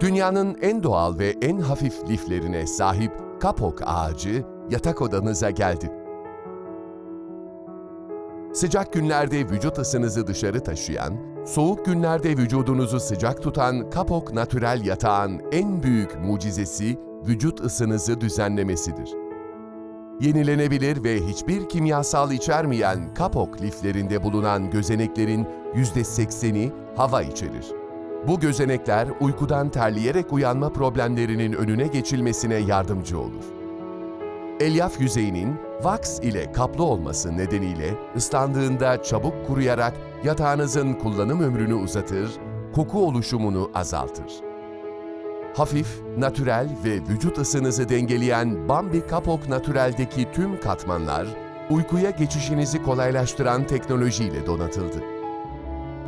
Dünyanın en doğal ve en hafif liflerine sahip kapok ağacı yatak odanıza geldi. Sıcak günlerde vücut ısınızı dışarı taşıyan, soğuk günlerde vücudunuzu sıcak tutan Kapok Natürel yatağın en büyük mucizesi vücut ısınızı düzenlemesidir. Yenilenebilir ve hiçbir kimyasal içermeyen Kapok liflerinde bulunan gözeneklerin %80'i hava içerir. Bu gözenekler uykudan terleyerek uyanma problemlerinin önüne geçilmesine yardımcı olur. Elyaf yüzeyinin wax ile kaplı olması nedeniyle ıslandığında çabuk kuruyarak yatağınızın kullanım ömrünü uzatır, koku oluşumunu azaltır. Hafif, natürel ve vücut ısınızı dengeleyen Bambi Kapok Natürel'deki tüm katmanlar, uykuya geçişinizi kolaylaştıran teknolojiyle donatıldı.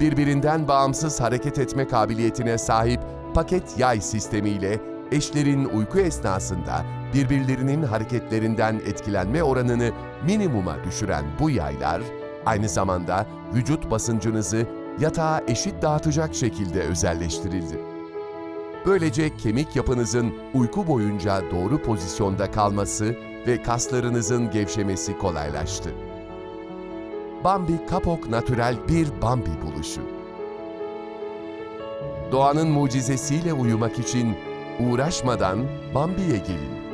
Birbirinden bağımsız hareket etme kabiliyetine sahip paket yay sistemiyle eşlerin uyku esnasında birbirlerinin hareketlerinden etkilenme oranını minimuma düşüren bu yaylar, aynı zamanda vücut basıncınızı yatağa eşit dağıtacak şekilde özelleştirildi. Böylece kemik yapınızın uyku boyunca doğru pozisyonda kalması ve kaslarınızın gevşemesi kolaylaştı. Bambi Kapok Natürel bir Bambi buluşu. Doğanın mucizesiyle uyumak için uğraşmadan Bambi'ye gelin.